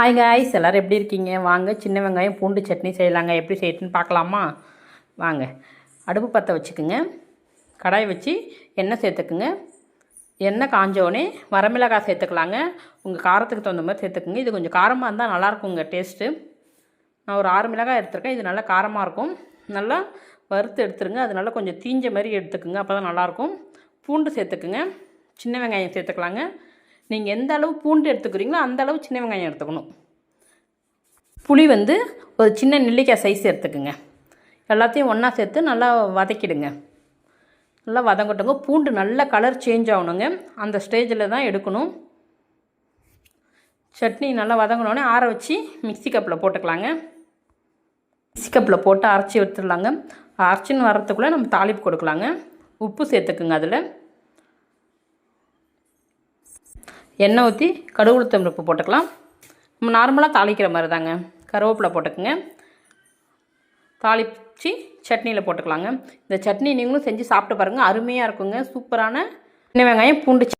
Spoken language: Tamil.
ஹாய் காய்ஸ் எல்லோரும் எப்படி இருக்கீங்க? வாங்க சின்ன வெங்காயம் பூண்டு சட்னி செய்யலாங்க. எப்படி செய்யட்டுன்னு பார்க்கலாமா? வாங்க அடுப்பு பற்ற வச்சுக்குங்க. கடாய் வச்சு எண்ணெய் சேர்த்துக்குங்க. எண்ணெய் காஞ்சோடனே வரமிளகாய் சேர்த்துக்கலாங்க. உங்கள் காரத்துக்கு தகுந்த மாதிரி சேர்த்துக்குங்க. இது கொஞ்சம் காரமாக இருந்தால் நல்லாயிருக்குங்க டேஸ்ட்டு நான் ஒரு ஆறு மிளகாய் எடுத்துருக்கேன். இது நல்லா காரமாக இருக்கும். நல்லா வறுத்து எடுத்துருங்க. அது நல்லா கொஞ்சம் தீஞ்ச மாதிரி எடுத்துக்குங்க. அப்போ தான் நல்லாயிருக்கும். பூண்டு சேர்த்துக்குங்க. சின்ன வெங்காயம் சேர்த்துக்கலாங்க. நீங்கள் எந்த அளவு பூண்டு எடுத்துக்கிறீங்களோ அந்த அளவு சின்ன வெங்காயம் எடுத்துக்கணும். புளி வந்து ஒரு சின்ன நெல்லிக்காய் சைஸ் எடுத்துக்கோங்க. எல்லாத்தையும் ஒன்றா சேர்த்து நல்லா வதக்கிடுங்க. நல்லா வதங்கட்டுங்க. பூண்டு நல்ல கலர் சேஞ்ச் ஆகணுங்க. அந்த ஸ்டேஜில் தான் எடுக்கணும். சட்னி நல்லா வதங்கினோடனே ஆற வச்சு மிக்ஸி கப்பில் போட்டுக்கலாங்க. மிக்சி கப்பில் போட்டு அரைச்சி எடுத்துடலாங்க. அரைச்சின்னு வர்றதுக்குள்ளே நம்ம தாளிப்பு கொடுக்கலாங்க. உப்பு சேர்த்துக்குங்க அதில். எண்ணெய் ஊற்றி கடுகு உளுத்தம் பருப்பு போட்டுக்கலாம். நம்ம நார்மலாக தாளிக்கிற மாதிரி தாங்க கருவேப்பிலை போட்டுக்கோங்க. தாளிச்சு சட்னியில் போட்டுக்கலாங்க. இந்த சட்னி நீங்களும் செஞ்சு சாப்பிட்டு பாருங்கள் அருமையாக இருக்குங்க. சூப்பரான சின்ன வெங்காயம் பூண்டு